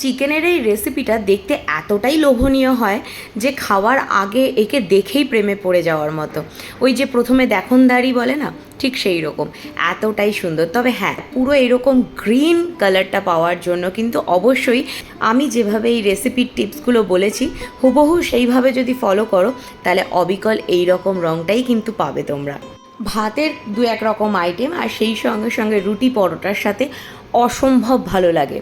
চিকেনের এই রেসিপিটা দেখতে এতটাই লোভনীয় হয় যে খাওয়ার আগে একে দেখেই প্রেমে পড়ে যাওয়ার মতো। ওই যে প্রথমে দেখনদারি বলে না, ঠিক সেই রকম। এতটাই সুন্দর। তবে হ্যাঁ পুরো এরকম গ্রিন কালারটা পাওয়ার জন্য কিন্তু অবশ্যই আমি যেভাবে এই রেসিপির টিপসগুলো বলেছি, হুবহু সেইভাবে যদি ফলো করো, তাহলে অবিকল এই রকম রঙটাই কিন্তু পাবে তোমরা। ভাতের দু এক রকম আইটেম আর সেই সঙ্গে সঙ্গে রুটি পরোটার সাথে অসম্ভব ভালো লাগে।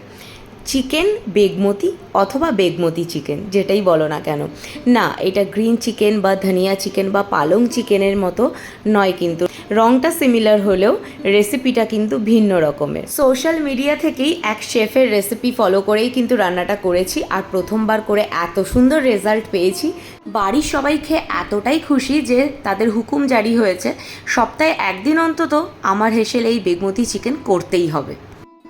চিকেন, বেগমতি অথবা বেগমতি চিকেন, যেটাই বলো না কেন। না, এটা গ্রিন চিকেন বা ধনিয়া চিকেন বা পালং চিকেনের মতো নয় কিন্তু। রংটা সিমিলার হলেও রেসিপিটা কিন্তু ভিন্ন রকমের। সোশ্যাল মিডিয়া থেকেই এক শেফের রেসিপি ফলো করেই কিন্তু রান্নাটা করেছি আর প্রথমবার করে এত সুন্দর রেজাল্ট পেয়েছি। বাড়ির সবাই খেয়ে এতটাই খুশি যে তাদের হুকুম জারি হয়েছে, সপ্তাহে একদিন অন্তত আমার হেসেল এই বেগমতি চিকেন করতেই হবে।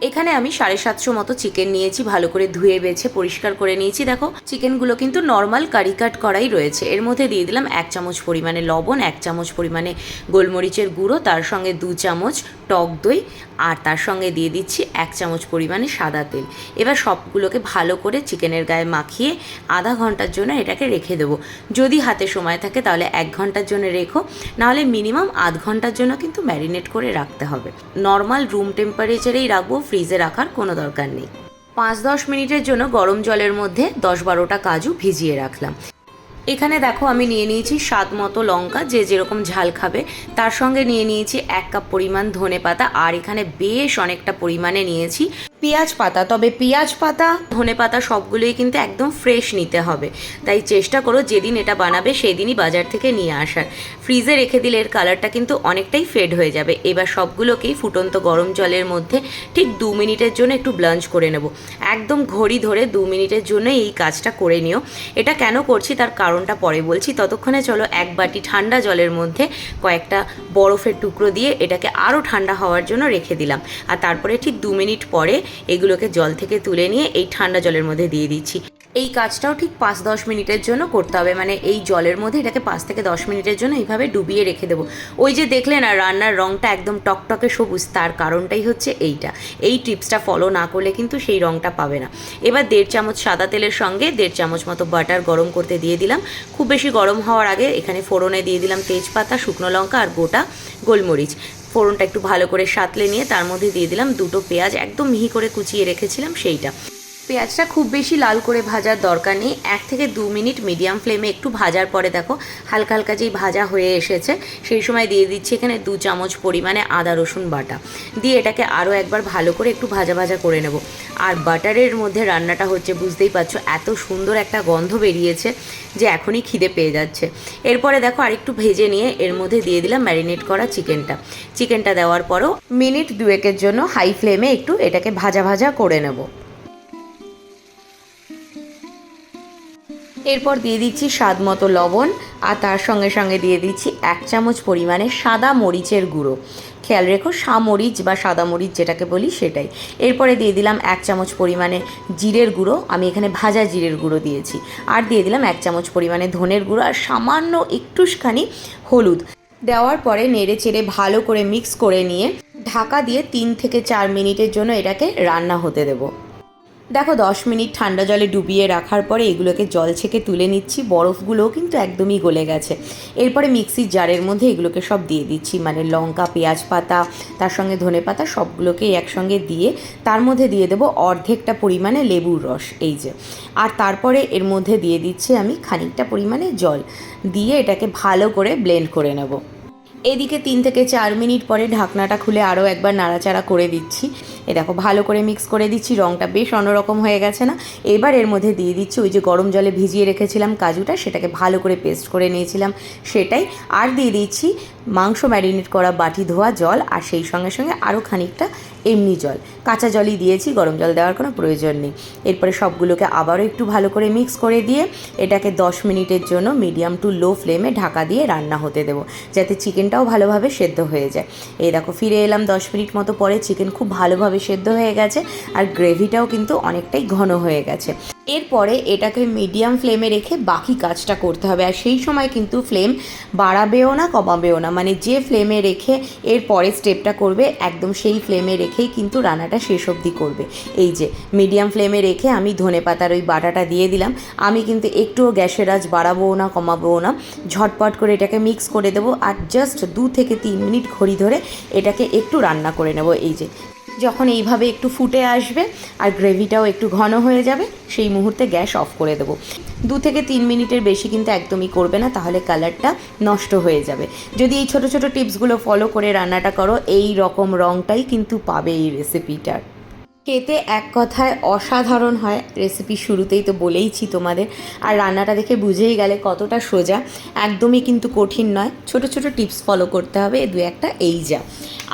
এখানে আমি সাড়ে সাতশো মতো চিকেন নিয়েছি, ভালো করে ধুয়ে বেছে, পরিষ্কার করে নিয়েছি। দেখো, চিকেনগুলো কিন্তু নর্মাল কারি কাট করাই রয়েছে। এর মধ্যে দিয়ে দিলাম এক চামচ পরিমাণে লবণ, এক চামচ পরিমাণে গোলমরিচের গুঁড়ো, তার সঙ্গে দু চামচ টক দই, আর তার সঙ্গে দিয়ে দিচ্ছি এক চামচ পরিমাণে সাদা তেল। এবার সবগুলোকে ভালো করে চিকেনের গায়ে মাখিয়ে আধা ঘণ্টার জন্য এটাকে রেখে দেবো। যদি হাতে সময় থাকে তাহলে এক ঘণ্টার জন্য রেখো, নাহলে মিনিমাম আধ ঘণ্টার জন্য কিন্তু ম্যারিনেট করে রাখতে হবে। নর্মাল রুম টেম্পারেচারেই রাখব ফ্রিজে রাখার কোনো দরকার নেই। পাঁচ দশ মিনিটের জন্য গরম জলের মধ্যে দশ বারোটা কাজু ভিজিয়ে রাখলাম। এখানে দেখো আমি নিয়ে নিয়েছি স্বাদ মতো লঙ্কা, যে যেরকম ঝাল খাবে। তার সঙ্গে নিয়ে নিয়েছি এক কাপ পরিমাণ ধনে পাতা আর এখানে বেশ অনেকটা পরিমাণে নিয়েছি পেঁয়াজ পাতা, তবে পেঁয়াজ পাতা, ধনে পাতা সবগুলোই কিন্তু একদম ফ্রেশ নিতে হবে। তাই চেষ্টা করো যেদিন এটা বানাবে সেদিনই বাজার থেকে নিয়ে আসার। ফ্রিজে রেখে দিলে এর কালারটা কিন্তু অনেকটাই ফেড হয়ে যাবে। এবার সবগুলোকেই ফুটন্ত গরম জলের মধ্যে ঠিক দু মিনিটের জন্য একটু ব্লাঞ্চ করে নেব। একদম ঘড়ি ধরে দু মিনিটের জন্য এই কাজটা করে নিও। এটা কেন করছি তার কারণটা পরে বলছি। ততক্ষণে চলো এক বাটি ঠান্ডা জলের মধ্যে কয়েকটা বরফের টুকরো দিয়ে এটাকে আরও ঠান্ডা হওয়ার জন্য রেখে দিলাম। আর তারপরে ঠিক দু মিনিট পরে এগুলোকে জল থেকে তুলে নিয়ে এই ঠান্ডা জলের মধ্যে দিয়ে দিচ্ছি। এই কাজটাও ঠিক পাঁচ, দশ মিনিটের জন্য করতে হবে। মানে এই জলের মধ্যে এটাকে পাঁচ থেকে দশ মিনিটের জন্য এইভাবে ডুবিয়ে রেখে দেবো। ওই যে দেখলে না রান্নার রঙটা একদম টকটকে সবুজ, তার কারণটাই হচ্ছে এইটা। এই টিপসটা ফলো না করলে কিন্তু সেই রঙটা পাবে না। এবার দেড় চামচ সাদা তেলের সঙ্গে দেড় চামচ মতো বাটার গরম করতে দিয়ে দিলাম। খুব বেশি গরম হওয়ার আগে এখানে ফোড়নে দিয়ে দিলাম তেজপাতা, শুকনো লঙ্কা আর গোটা গোলমরিচ। ফোড়নটা একটু ভালো করে সাতলে নিয়ে তার মধ্যে দিয়ে দিলাম দুটো পেঁয়াজ, একদম মিহি করে কুচিয়ে রেখেছিলাম সেইটা। পেঁয়াজটা খুব বেশি লাল করে ভাজার দরকার নেই। এক থেকে দু মিনিট মিডিয়াম ফ্লেমে একটু ভাজার পরে দেখো, হালকা হালকা যেই ভাজা হয়ে এসেছে, সেই সময় দিয়ে দিচ্ছি এখানে দু চামচ পরিমাণে আদা, রসুন, বাটা। দিয়ে এটাকে আরও একবার ভালো করে একটু ভাজা ভাজা করে নেব। আর বাটারের মধ্যে রান্নাটা হচ্ছে, বুঝতেই পারছ, এত সুন্দর একটা গন্ধ বেরিয়েছে যে এখনই খিদে পেয়ে যাচ্ছে। এরপরে দেখো আরেকটু ভেজে নিয়ে এর মধ্যে দিয়ে দিলাম ম্যারিনেট করা চিকেনটা। চিকেনটা দেওয়ার পরও মিনিট দুয়েকের জন্য হাই ফ্লেমে একটু এটাকে ভাজা ভাজা করে নেব। এরপর দিয়ে দিচ্ছি স্বাদ মতো লবণ, আর তার সঙ্গে সঙ্গে দিয়ে দিচ্ছি এক চামচ পরিমাণে সাদা মরিচের গুঁড়ো। খেয়াল রেখো সামরিচ বা সাদা মরিচ যেটাকে বলি সেটাই। এরপরে দিয়ে দিলাম এক চামচ পরিমাণে জিরের গুঁড়ো, আমি এখানে ভাজা জিরের গুঁড়ো দিয়েছি। আর দিয়ে দিলাম এক চামচ পরিমাণে ধনের গুঁড়ো আর সামান্য একটুখানি হলুদ। দেওয়ার পরে নেড়ে চেড়ে ভালো করে মিক্স করে নিয়ে ঢাকা দিয়ে তিন থেকে চার মিনিটের জন্য এটাকে রান্না হতে দেবো। দেখো, দশ মিনিট ঠান্ডা জলে ডুবিয়ে রাখার পরে এগুলোকে জল ছেঁকে তুলে নিচ্ছি। বরফগুলোও কিন্তু একদমই গলে গেছে। এরপরে মিক্সির জারের মধ্যে এগুলোকে সব দিয়ে দিচ্ছি। মানে লঙ্কা, পেঁয়াজ পাতা, তার সঙ্গে ধনে পাতা সবগুলোকে একসঙ্গে দিয়ে তার মধ্যে দিয়ে দেবো অর্ধেকটা পরিমাণে লেবুর রস, এই যে। আর তারপরে এর মধ্যে দিয়ে দিচ্ছি আমি খানিকটা পরিমাণে জল। দিয়ে এটাকে ভালো করে ব্লেন্ড করে নেব। এদিকে তিন থেকে চার মিনিট পরে ঢাকনাটা খুলে আরও একবার নাড়াচাড়া করে দিচ্ছি। এ দেখো, ভালো করে মিক্স করে দিচ্ছি রঙটা বেশ অন্যরকম হয়ে গেছে না? এবার এর মধ্যে দিয়ে দিচ্ছি ওই যে গরম জলে ভিজিয়ে রেখেছিলাম কাজুটা, সেটাকে ভালো করে পেস্ট করে নিয়েছিলাম। সেটাই আর দিয়ে দিচ্ছি মাংস ম্যারিনেট করা বাটি ধোয়া জল, আর সেই সঙ্গে সঙ্গে আরও খানিকটা এমনি জল। কাঁচা জলই দিয়েছি, গরম জল দেওয়ার কোনো প্রয়োজন নেই। এরপরে সবগুলোকে আবারও একটু ভালো করে মিক্স করে দিয়ে এটাকে দশ মিনিটের জন্য মিডিয়াম টু লো ফ্লেমে ঢাকা দিয়ে রান্না হতে দেবো, যাতে চিকেনটাও ভালোভাবে সেদ্ধ হয়ে যায়। এই দেখো, ফিরে এলাম দশ মিনিট মতো পরে চিকেন খুব ভালোভাবে সেদ্ধ হয়ে গেছে, আর গ্রেভিটাও কিন্তু অনেকটাই ঘন হয়ে গেছে। এরপরে এটাকে মিডিয়াম ফ্লেমে রেখে বাকি কাজটা করতে হবে। আর সেই সময় কিন্তু ফ্লেম বাড়াবেও না, কমাবেও না। মানে যে ফ্লেমে রেখে এর পরের স্টেপটা করবে, একদম সেই ফ্লেমে রেখেই কিন্তু রান্নাটা শেষ অবধি করবে। এই যে মিডিয়াম ফ্লেমে রেখে আমি ধনে পাতার ওই বাটাটা দিয়ে দিলাম। আমি কিন্তু একটুও গ্যাসের আজ বাড়াবো না কমাবো না। ঝটপট করে এটাকে মিক্স করে দেবো। আর জাস্ট দু থেকে তিন মিনিট ঘড়ি ধরে এটাকে একটু রান্না করে নেব। এই যে যখন এইভাবে একটু ফুটে আসবে আর গ্রেভিটাও একটু ঘন হয়ে যাবে, সেই মুহূর্তে গ্যাস অফ করে দেবো। দু থেকে তিন মিনিটের বেশি কিন্তু একদমই করবে না, তাহলে কালারটা নষ্ট হয়ে যাবে। যদি এই ছোটো ছোটো টিপসগুলো ফলো করে রান্নাটা করো, এই রকম রঙটাই কিন্তু পাবে এই রেসিপিটার খেতে এক কথায় অসাধারণ হয় রেসিপি শুরুতেই তো বলেইছি তোমাদের। আর রান্নাটা দেখে বুঝেই গেলে কতটা সোজা। একদমই কিন্তু কঠিন নয়, ছোট ছোট টিপস ফলো করতে হবে, দু একটা, এই যা।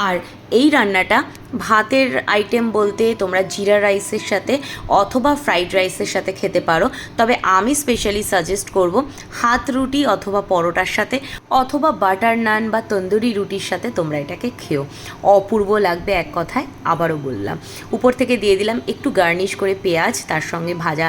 আর এই রান্নাটা ভাতের আইটেম বলতে তোমরা জিরা রাইসের সাথে অথবা ফ্রাইড রাইসের সাথে খেতে পারো। তবে আমি স্পেশালি সাজেস্ট করব হাত রুটি অথবা পরোটার সাথে। অথবা বাটার নান বা তন্দুরি রুটির সাথে তোমরা এটাকে খেও। অপূর্ব লাগবে এক কথায়, আবারও বললাম। উপর থেকে দিয়ে দিলাম একটু গার্নিশ করে পেঁয়াজ, তার সঙ্গে ভাজা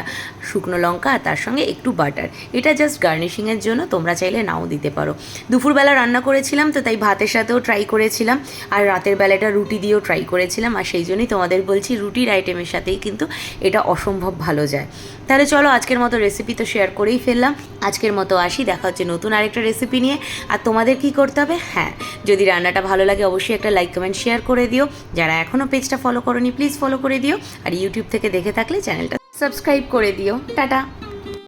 শুকনো লঙ্কা, আর তার সঙ্গে একটু বাটার। এটা জাস্ট গার্নিশিংয়ের জন্য তোমরা চাইলে নাও দিতে পারো। দুপুরবেলা রান্না করেছিলাম, তো তাই ভাতের সাথেও ট্রাই করেছিলাম, আর রাতের বেলাটা রুটি দিয়েও ট্রাই করেছিলাম, আর সেই জন্যই তোমাদের বলছি রুটির আইটেমের সাথেই কিন্তু এটা অসম্ভব ভালো যায়। তাহলে চলো আজকের মতো রেসিপি তো শেয়ার করেই ফেললাম। আজকের মতো আসি, দেখা হচ্ছে নতুন আরেকটা রেসিপি নিয়ে। আর তোমাদের কি করতে হবে? হ্যাঁ যদি রান্নাটা ভালো লাগে অবশ্যই একটা লাইক কমেন্ট শেয়ার করে দিও। যারা এখনও পেজটা ফলো করোনি প্লিজ ফলো করে দিও। আর ইউটিউব থেকে দেখে থাকলে চ্যানেলটা সাবস্ক্রাইব করে দিও। টাটা!